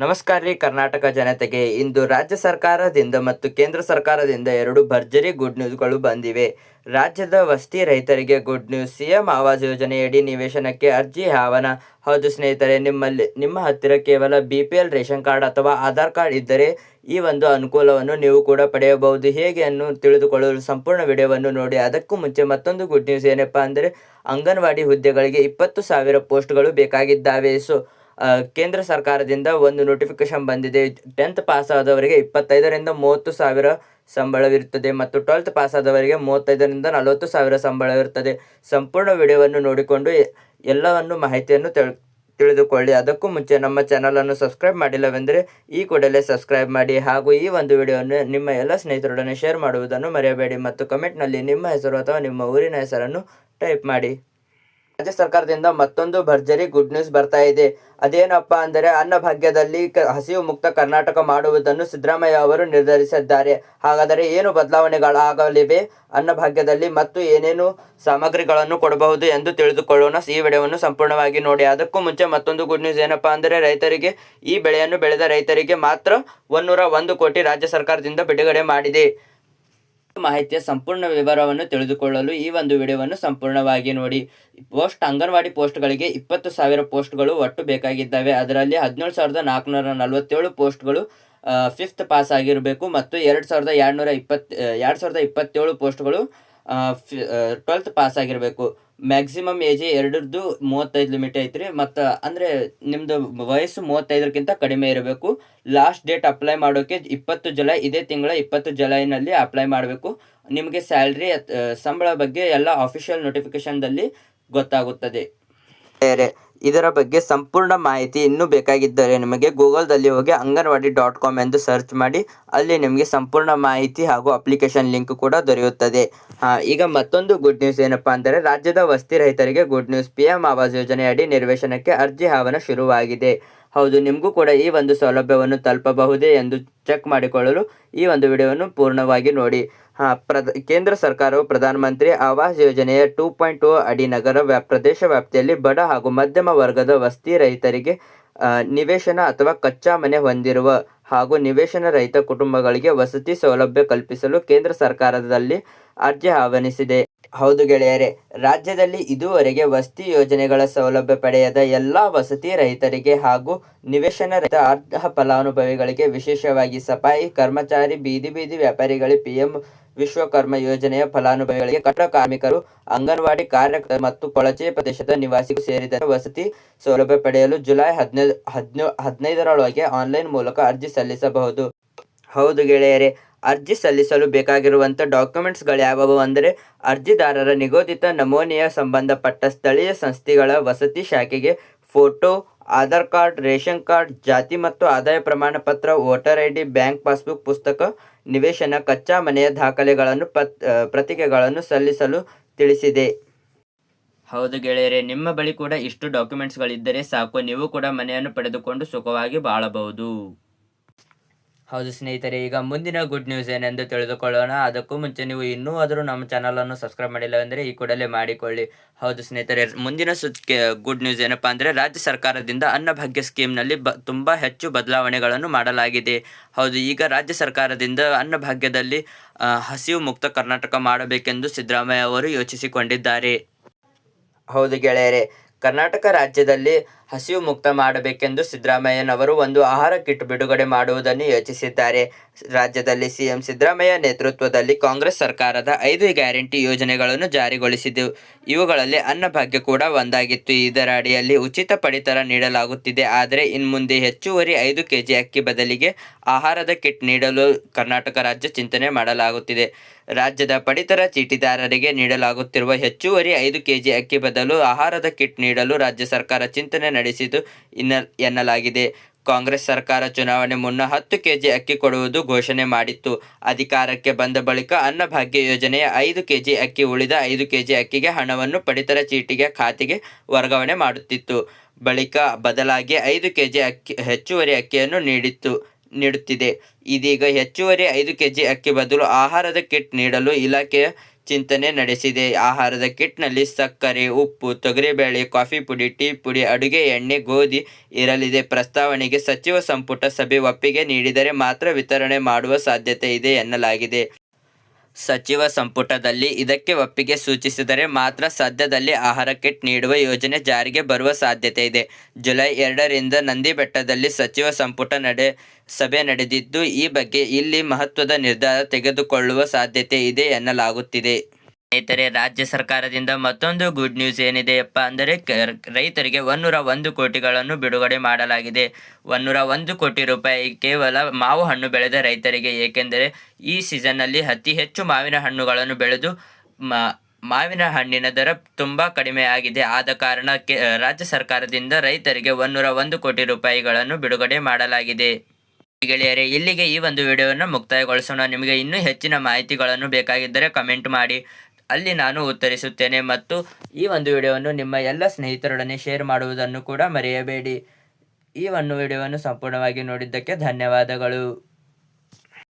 ನಮಸ್ಕಾರ ರೀ ಕರ್ನಾಟಕ ಜನತೆಗೆ. ಇಂದು ರಾಜ್ಯ ಸರ್ಕಾರದಿಂದ ಮತ್ತು ಕೇಂದ್ರ ಸರ್ಕಾರದಿಂದ ಎರಡು ಭರ್ಜರಿ ಗುಡ್ ನ್ಯೂಸ್ಗಳು ಬಂದಿವೆ. ರಾಜ್ಯದ ವಸ್ತಿ ರೈತರಿಗೆ ಗುಡ್ ನ್ಯೂಸ್, ಸಿಎಂ ಆವಾಸ್ ಯೋಜನೆಯಡಿ ನಿವೇಶನಕ್ಕೆ ಅರ್ಜಿ, ಆಹ್ವಾನ. ಹೌದು ಸ್ನೇಹಿತರೆ, ನಿಮ್ಮಲ್ಲಿ, ನಿಮ್ಮ ಹತ್ತಿರ ಕೇವಲ B P L ration card ಅಥವಾ ಆಧಾರ್ ಕಾರ್ಡ್ ಇದ್ದರೆ ಈ ಒಂದು ಅನುಕೂಲವನ್ನು ನೀವು ಕೂಡ ಪಡೆಯಬಹುದು. ಹೇಗೆ ಅನ್ನು ತಿಳಿದುಕೊಳ್ಳಲು ಸಂಪೂರ್ಣ ವಿಡಿಯೋವನ್ನು ನೋಡಿ. ಅದಕ್ಕೂ ಮುಂಚೆ ಮತ್ತೊಂದು ಗುಡ್ ನ್ಯೂಸ್ ಏನಪ್ಪ ಅಂದರೆ, ಅಂಗನವಾಡಿ ಹುದ್ದೆಗಳಿಗೆ ಇಪ್ಪತ್ತು ಸಾವಿರ ಪೋಸ್ಟ್ಗಳು ಬೇಕಾಗಿದ್ದಾವೆ. ಸೊ ಕೇಂದ್ರ ಸರ್ಕಾರದಿಂದ ಒಂದು ನೋಟಿಫಿಕೇಶನ್ ಬಂದಿದೆ. ಟೆಂತ್ ಪಾಸ್ ಆದವರಿಗೆ ಇಪ್ಪತ್ತೈದರಿಂದ ಮೂವತ್ತು ಸಾವಿರ ಸಂಬಳವಿರುತ್ತದೆ ಮತ್ತು ಟ್ವೆಲ್ತ್ ಪಾಸ್ ಆದವರಿಗೆ ಮೂವತ್ತೈದರಿಂದ ನಲವತ್ತು ಸಾವಿರ ಸಂಬಳವಿರುತ್ತದೆ. ಸಂಪೂರ್ಣ ವಿಡಿಯೋವನ್ನು ನೋಡಿಕೊಂಡು ಎಲ್ಲವನ್ನು ಮಾಹಿತಿಯನ್ನು ತಿಳ್, ತಿಳಿದುಕೊಳ್ಳಿ. ಅದಕ್ಕೂ ಮುಂಚೆ ನಮ್ಮ ಚಾನಲನ್ನು ಸಬ್ಸ್ಕ್ರೈಬ್ ಮಾಡಿಲ್ಲವೆಂದರೆ ಈ ಕೂಡಲೇ ಸಬ್ಸ್ಕ್ರೈಬ್ ಮಾಡಿ ಹಾಗೂ ಈ ಒಂದು ವಿಡಿಯೋವನ್ನು ನಿಮ್ಮ ಎಲ್ಲ ಸ್ನೇಹಿತರೊಡನೆ ಶೇರ್ ಮಾಡುವುದನ್ನು ಮರೆಯಬೇಡಿ ಮತ್ತು ಕಮೆಂಟ್ನಲ್ಲಿ ನಿಮ್ಮ ಹೆಸರು ಅಥವಾ ನಿಮ್ಮ ಊರಿನ ಹೆಸರನ್ನು ಟೈಪ್ ಮಾಡಿ. ರಾಜ್ಯ ಸರ್ಕಾರದಿಂದ ಮತ್ತೊಂದು ಭರ್ಜರಿ ಗುಡ್ ನ್ಯೂಸ್ ಬರ್ತಾ ಇದೆ. ಅದೇನಪ್ಪ ಅಂದರೆ ಅನ್ನಭಾಗ್ಯದಲ್ಲಿ ಹಸಿವು ಮುಕ್ತ ಕರ್ನಾಟಕ ಮಾಡುವುದನ್ನು ಸಿದ್ದರಾಮಯ್ಯ ಅವರು ನಿರ್ಧರಿಸಿದ್ದಾರೆ. ಹಾಗಾದರೆ ಏನು ಬದಲಾವಣೆಗಳಾಗಲಿವೆ? ಅನ್ನಭಾಗ್ಯದಲ್ಲಿ ಮತ್ತು ಏನೇನು ಸಾಮಗ್ರಿಗಳನ್ನು ಕೊಡಬಹುದು ಎಂದು ತಿಳಿದುಕೊಳ್ಳೋಣ. ಈ ವಿಡಿಯೋವನ್ನು ಸಂಪೂರ್ಣವಾಗಿ ನೋಡಿ. ಅದಕ್ಕೂ ಮುಂಚೆ ಮತ್ತೊಂದು ಗುಡ್ ನ್ಯೂಸ್ ಏನಪ್ಪ ಅಂದರೆ ರೈತರಿಗೆ, ಈ ಬೆಳೆಯನ್ನು ಬೆಳೆದ ರೈತರಿಗೆ ಮಾತ್ರ ಒಂದೂರ ಒಂದು ಕೋಟಿ ರಾಜ್ಯ ಸರ್ಕಾರದಿಂದ ಬಿಡುಗಡೆ ಮಾಡಿದೆ. ಮಾಹಿತಿಯ ಸಂಪೂರ್ಣ ವಿವರವನ್ನು ತಿಳಿದುಕೊಳ್ಳಲು ಈ ಒಂದು ವಿಡಿಯೋವನ್ನು ಸಂಪೂರ್ಣವಾಗಿ ನೋಡಿ. ಪೋಸ್ಟ್, ಅಂಗನವಾಡಿ ಪೋಸ್ಟ್ಗಳಿಗೆ ಇಪ್ಪತ್ತು ಸಾವಿರ ಪೋಸ್ಟ್ಗಳು ಒಟ್ಟು ಬೇಕಾಗಿದ್ದಾವೆ. ಅದರಲ್ಲಿ ಹದಿನೇಳು ಸಾವಿರದ ನಾಲ್ಕುನೂರ ನಲವತ್ತೇಳು ಪೋಸ್ಟ್ಗಳು ಫಿಫ್ತ್ ಪಾಸ್ ಆಗಿರಬೇಕು ಮತ್ತು ಎರಡು ಸಾವಿರದ ಎರಡುನೂರ ಇಪ್ಪತ್ತು ಎರಡು ಸಾವಿರದ ಇಪ್ಪತ್ತೇಳು ಪೋಸ್ಟ್ಗಳು ಟ್ವೆಲ್ತ್ ಪಾಸ್ ಆಗಿರಬೇಕು. ಮ್ಯಾಕ್ಸಿಮಮ್ ಏಜ್ ಎರಡರದ್ದು ಮೂವತ್ತೈದು ಲಿಮಿಟ್ ಐತ್ರಿ. ಮತ್ತು ಅಂದರೆ ನಿಮ್ಮದು ವಯಸ್ಸು ಮೂವತ್ತೈದಕ್ಕಿಂತ ಕಡಿಮೆ ಇರಬೇಕು. ಲಾಸ್ಟ್ ಡೇಟ್ ಅಪ್ಲೈ ಮಾಡೋಕ್ಕೆ ಇಪ್ಪತ್ತು ಜುಲೈ, ಇದೇ ತಿಂಗಳ ಇಪ್ಪತ್ತು ಜುಲೈನಲ್ಲಿ ಅಪ್ಲೈ ಮಾಡಬೇಕು. ನಿಮಗೆ ಸ್ಯಾಲ್ರಿ ಸಂಬಳ ಬಗ್ಗೆ ಎಲ್ಲ ಅಫಿಷಿಯಲ್ ನೋಟಿಫಿಕೇಶನ್ದಲ್ಲಿ ಗೊತ್ತಾಗುತ್ತದೆ. ಇದರ ಬಗ್ಗೆ ಸಂಪೂರ್ಣ ಮಾಹಿತಿ ಇನ್ನೂ ಬೇಕಾಗಿದ್ದರೆ ನಿಮಗೆ ಗೂಗಲ್ದಲ್ಲಿ ಹೋಗಿ ಅಂಗನವಾಡಿ ಡಾಟ್ ಕಾಮ್ ಎಂದು ಸರ್ಚ್ ಮಾಡಿ, ಅಲ್ಲಿ ನಿಮಗೆ ಸಂಪೂರ್ಣ ಮಾಹಿತಿ ಹಾಗೂ ಅಪ್ಲಿಕೇಶನ್ ಲಿಂಕ್ ಕೂಡ ದೊರೆಯುತ್ತದೆ. ಈಗ ಮತ್ತೊಂದು ಗುಡ್ ನ್ಯೂಸ್ ಏನಪ್ಪ ಅಂದರೆ, ರಾಜ್ಯದ ವಸ್ತಿ ರೈತರಿಗೆ good news P M Awas ಯೋಜನೆಯಡಿ ನಿರ್ವೇಶನಕ್ಕೆ ಅರ್ಜಿ ಆಹ್ವಾನ ಶುರುವಾಗಿದೆ. ಹೌದು, ನಿಮಗೂ ಕೂಡ ಈ ಒಂದು ಸೌಲಭ್ಯವನ್ನು ತಲುಪಬಹುದೇ ಎಂದು ಚೆಕ್ ಮಾಡಿಕೊಳ್ಳಲು ಈ ಒಂದು ವಿಡಿಯೋವನ್ನು ಪೂರ್ಣವಾಗಿ ನೋಡಿ. ಪ್ರದ, ಕೇಂದ್ರ ಸರ್ಕಾರವು ಪ್ರಧಾನಮಂತ್ರಿ ಆವಾಸ್ ಯೋಜನೆಯ ಟೂ ಪಾಯಿಂಟ್ ಟೂ ಅಡಿ ನಗರ ವ್ಯಾಪ್ ಪ್ರದೇಶ ವ್ಯಾಪ್ತಿಯಲ್ಲಿ ಬಡ ಹಾಗೂ ಮಧ್ಯಮ ವರ್ಗದ ವಸ್ತಿ ರೈತರಿಗೆ ನಿವೇಶನ ಅಥವಾ ಕಚ್ಚಾ ಮನೆ ಹೊಂದಿರುವ ಹಾಗೂ ನಿವೇಶನ ರಹಿತ ಕುಟುಂಬಗಳಿಗೆ ವಸತಿ ಸೌಲಭ್ಯ ಕಲ್ಪಿಸಲು ಕೇಂದ್ರ ಸರ್ಕಾರದಲ್ಲಿ ಅರ್ಜಿ ಆಹ್ವಾನಿಸಿದೆ. ಹೌದು ಗೆಳೆಯರೆ, ರಾಜ್ಯದಲ್ಲಿ ಇದುವರೆಗೆ ವಸತಿ ಯೋಜನೆಗಳ ಸೌಲಭ್ಯ ಪಡೆಯದ ಎಲ್ಲ ವಸತಿ ರಹಿತರಿಗೆ ಹಾಗೂ ನಿವೇಶನ ರಹಿತ ಅರ್ಹ ಫಲಾನುಭವಿಗಳಿಗೆ ವಿಶೇಷವಾಗಿ ಸಫಾಯಿ, ಕರ್ಮಚಾರಿ, ಬೀದಿ ಬೀದಿ ವ್ಯಾಪಾರಿಗಳಿಗೆ ಪಿಎಂ ವಿಶ್ವಕರ್ಮ ಯೋಜನೆಯ ಫಲಾನುಭವಿಗಳಿಗೆ ಕಟ್ಟಡ ಕಾರ್ಮಿಕರು, ಅಂಗನವಾಡಿ ಕಾರ್ಯಕರ್ತರು ಮತ್ತು ಕೊಳಚೆ ಪ್ರದೇಶದ ನಿವಾಸಿಗೂ ಸೇರಿದಂತೆ ವಸತಿ ಸೌಲಭ್ಯ ಪಡೆಯಲು ಜುಲೈ ಹದಿನೈದು ಹದಿನೋ, ಹದಿನೈದರೊಳಗೆ ಆನ್ಲೈನ್ ಮೂಲಕ ಅರ್ಜಿ ಸಲ್ಲಿಸಬಹುದು. ಹೌದು ಗೆಳೆಯರೇ, ಅರ್ಜಿ ಸಲ್ಲಿಸಲು ಬೇಕಾಗಿರುವಂಥ ಡಾಕ್ಯುಮೆಂಟ್ಸ್ಗಳು ಅಂದರೆ, ಅರ್ಜಿದಾರರ ನಿಗದಿತ ನಮೂನೆಯ ಸಂಬಂಧಪಟ್ಟ ಸ್ಥಳೀಯ ಸಂಸ್ಥೆಗಳ ವಸತಿ ಶಾಖೆಗೆ photo, Aadhaar card, ration card, ಜಾತಿ ಮತ್ತು ಆದಾಯ ಪ್ರಮಾಣ ಪತ್ರ voter I D, bank passbook ಪುಸ್ತಕ ನಿವೇಶನ ಕಚ್ಚಾ ಮನೆಯ ದಾಖಲೆಗಳನ್ನು ಪತ್ ಪ್ರತಿಕೆಗಳನ್ನು ಸಲ್ಲಿಸಲು ತಿಳಿಸಿದೆ. ಹೌದು ಗೆಳೆಯರೆ, ನಿಮ್ಮ ಬಳಿ ಕೂಡ ಇಷ್ಟು ಡಾಕ್ಯುಮೆಂಟ್ಸ್ಗಳಿದ್ದರೆ ಸಾಕು, ನೀವು ಕೂಡ ಮನೆಯನ್ನು ಪಡೆದುಕೊಂಡು ಸುಖವಾಗಿ ಬಾಳಬಹುದು. ಹೌದು ಸ್ನೇಹಿತರೆ, ಈಗ ಮುಂದಿನ ಗುಡ್ ನ್ಯೂಸ್ ಏನೆಂದು ತಿಳಿದುಕೊಳ್ಳೋಣ. ಅದಕ್ಕೂ ಮುಂಚೆ ನೀವು ಇನ್ನೂ ಆದರೂ ನಮ್ಮ ಚಾನಲನ್ನು ಸಬ್ಸ್ಕ್ರೈಬ್ ಮಾಡಿಲ್ಲ ಅಂದರೆ ಈ ಕೂಡಲೇ ಮಾಡಿಕೊಳ್ಳಿ. ಹೌದು ಸ್ನೇಹಿತರೆ, ಮುಂದಿನ ಗುಡ್ ನ್ಯೂಸ್ ಏನಪ್ಪ ಅಂದರೆ ರಾಜ್ಯ ಸರ್ಕಾರದಿಂದ ಅನ್ನಭಾಗ್ಯ ಸ್ಕೀಮ್ನಲ್ಲಿ ಬ, ತುಂಬ ಹೆಚ್ಚು ಬದಲಾವಣೆಗಳನ್ನು ಮಾಡಲಾಗಿದೆ. ಹೌದು, ಈಗ ರಾಜ್ಯ ಸರ್ಕಾರದಿಂದ ಅನ್ನಭಾಗ್ಯದಲ್ಲಿ ಹಸಿವು ಮುಕ್ತ ಕರ್ನಾಟಕ ಮಾಡಬೇಕೆಂದು ಸಿದ್ದರಾಮಯ್ಯ ಅವರು ಯೋಚಿಸಿಕೊಂಡಿದ್ದಾರೆ. ಹೌದು ಗೆಳೆಯರೆ, ಕರ್ನಾಟಕ ರಾಜ್ಯದಲ್ಲಿ ಹಸಿವು ಮುಕ್ತ ಮಾಡಬೇಕೆಂದು ಸಿದ್ದರಾಮಯ್ಯನವರು ಒಂದು ಆಹಾರ ಕಿಟ್ ಬಿಡುಗಡೆ ಮಾಡುವುದನ್ನು ಯೋಚಿಸಿದ್ದಾರೆ. ರಾಜ್ಯದಲ್ಲಿ ಸಿಎಂ ಸಿದ್ದರಾಮಯ್ಯ ನೇತೃತ್ವದಲ್ಲಿ ಕಾಂಗ್ರೆಸ್ ಸರ್ಕಾರದ ಐದು ಗ್ಯಾರಂಟಿ ಯೋಜನೆಗಳನ್ನು ಜಾರಿಗೊಳಿಸಿದ್ದು, ಇವುಗಳಲ್ಲಿ ಅನ್ನಭಾಗ್ಯ ಕೂಡ ಒಂದಾಗಿತ್ತು. ಇದರ ಅಡಿಯಲ್ಲಿ ಉಚಿತ ಪಡಿತರ ನೀಡಲಾಗುತ್ತಿದೆ. ಆದರೆ ಇನ್ಮುಂದೆ ಹೆಚ್ಚುವರಿ ಐದು ಕೆಜಿ ಅಕ್ಕಿ ಬದಲಿಗೆ ಆಹಾರದ ಕಿಟ್ ನೀಡಲು ಕರ್ನಾಟಕ ರಾಜ್ಯ ಚಿಂತನೆ ಮಾಡಲಾಗುತ್ತಿದೆ. ರಾಜ್ಯದ ಪಡಿತರ ಚೀಟಿದಾರರಿಗೆ ನೀಡಲಾಗುತ್ತಿರುವ ಹೆಚ್ಚುವರಿ ಐದು ಕೆಜಿ ಅಕ್ಕಿ ಬದಲು ಆಹಾರದ ಕಿಟ್ ನೀಡಲು ರಾಜ್ಯ ಸರ್ಕಾರ ಚಿಂತನೆ ನಡೆಸಿತು ಇನ್ನ ಎನ್ನಲಾಗಿದೆ. ಕಾಂಗ್ರೆಸ್ ಸರ್ಕಾರ ಚುನಾವಣೆ ಮುನ್ನ ಹತ್ತು ಕೆಜಿ ಅಕ್ಕಿ ಕೊಡುವುದು ಘೋಷಣೆ ಮಾಡಿತ್ತು. ಅಧಿಕಾರಕ್ಕೆ ಬಂದ ಬಳಿಕ ಅನ್ನಭಾಗ್ಯ ಯೋಜನೆಯ ಐದು ಕೆಜಿ ಅಕ್ಕಿ ಉಳಿದ ಐದು ಕೆಜಿ ಅಕ್ಕಿಗೆ ಹಣವನ್ನು ಪಡಿತರ ಚೀಟಿಗೆ ಖಾತೆಗೆ ವರ್ಗಾವಣೆ ಮಾಡುತ್ತಿತ್ತು. ಬಳಿಕ ಬದಲಾಗಿ ಐದು ಕೆಜಿ ಅಕ್ಕಿ, ಹೆಚ್ಚುವರಿ ಅಕ್ಕಿಯನ್ನು ನೀಡಿತ್ತು, ನೀಡುತ್ತಿದೆ. ಇದೀಗ ಹೆಚ್ಚುವರಿ ಐದು ಕೆಜಿ ಅಕ್ಕಿ ಬದಲು ಆಹಾರದ ಕಿಟ್ ನೀಡಲು ಇಲಾಖೆಯ ಚಿಂತನೆ ನಡೆಸಿದೆ. ಆಹಾರದ ಕಿಟ್ನಲ್ಲಿ ಸಕ್ಕರೆ, ಉಪ್ಪು, ತೊಗರಿಬೇಳೆ, ಕಾಫಿ ಪುಡಿ, ಟೀ ಪುಡಿ, ಅಡುಗೆ ಎಣ್ಣೆ, ಗೋಧಿ ಇರಲಿದೆ. ಪ್ರಸ್ತಾವನೆಗೆ ಸಚಿವ ಸಂಪುಟ ಸಭೆ ಒಪ್ಪಿಗೆ ನೀಡಿದರೆ ಮಾತ್ರ ವಿತರಣೆ ಮಾಡುವ ಸಾಧ್ಯತೆ ಇದೆ ಎನ್ನಲಾಗಿದೆ. ಸಚಿವ ಸಂಪುಟದಲ್ಲಿ ಇದಕ್ಕೆ ಒಪ್ಪಿಗೆ ಸೂಚಿಸಿದರೆ ಮಾತ್ರ ಸದ್ಯದಲ್ಲಿ ಆಹಾರ ಕಿಟ್ ನೀಡುವ ಯೋಜನೆ ಜಾರಿಗೆ ಬರುವ ಸಾಧ್ಯತೆ ಇದೆ. ಜುಲೈ ಎರಡರಿಂದ ನಂದಿಬೆಟ್ಟದಲ್ಲಿ ಸಚಿವ ಸಂಪುಟ ನಡೆ, ಸಭೆ ನಡೆದಿದ್ದು ಈ ಬಗ್ಗೆ ಇಲ್ಲಿ ಮಹತ್ವದ ನಿರ್ಧಾರ ತೆಗೆದುಕೊಳ್ಳುವ ಸಾಧ್ಯತೆ ಇದೆ ಎನ್ನಲಾಗುತ್ತಿದೆ. ಸ್ನೇಹಿತರೆ, ರಾಜ್ಯ ಸರ್ಕಾರದಿಂದ ಮತ್ತೊಂದು ಗುಡ್ ನ್ಯೂಸ್ ಏನಿದೆಯಪ್ಪ ಅಂದರೆ ರೈತರಿಗೆ ಒನ್ನೂರ ಒಂದು ಕೋಟಿಗಳನ್ನು ಬಿಡುಗಡೆ ಮಾಡಲಾಗಿದೆ. ಒನ್ನೂರ ಒಂದು ಕೋಟಿ ರೂಪಾಯಿ ಕೇವಲ ಮಾವು ಹಣ್ಣು ಬೆಳೆದ ರೈತರಿಗೆ, ಏಕೆಂದರೆ ಈ ಸೀಸನ್ನಲ್ಲಿ ಅತಿ ಹೆಚ್ಚು ಮಾವಿನ ಹಣ್ಣುಗಳನ್ನು ಬೆಳೆದು, ಮಾ- ಮಾವಿನ ಹಣ್ಣಿನ ದರ ತುಂಬ ಕಡಿಮೆ ಆಗಿದೆ. ಆದ ಕಾರಣ ರಾಜ್ಯ ಸರ್ಕಾರದಿಂದ ರೈತರಿಗೆ ಒನ್ನೂರ ಒಂದು ಕೋಟಿ ರೂಪಾಯಿಗಳನ್ನು ಬಿಡುಗಡೆ ಮಾಡಲಾಗಿದೆ. ಗೆಳೆಯರೆ, ಇಲ್ಲಿಗೆ ಈ ಒಂದು ವಿಡಿಯೋವನ್ನು ಮುಕ್ತಾಯಗೊಳಿಸೋಣ. ನಿಮಗೆ ಇನ್ನೂ ಹೆಚ್ಚಿನ ಮಾಹಿತಿಗಳನ್ನು ಬೇಕಾಗಿದ್ದರೆ ಕಮೆಂಟ್ ಮಾಡಿ. ಅಲ್ಲಿ ನಾನು ಉತ್ತರಿಸುತ್ತೇನೆ ಮತ್ತು ಈ ಒಂದು ವಿಡಿಯೋವನ್ನು ನಿಮ್ಮ ಎಲ್ಲ ಸ್ನೇಹಿತರೊಡನೆ ಶೇರ್ ಮಾಡುವುದನ್ನು ಕೂಡ ಮರೆಯಬೇಡಿ. ಈ ಒಂದು ವಿಡಿಯೋವನ್ನು ಸಂಪೂರ್ಣವಾಗಿ ನೋಡಿದ್ದಕ್ಕೆ ಧನ್ಯವಾದಗಳು.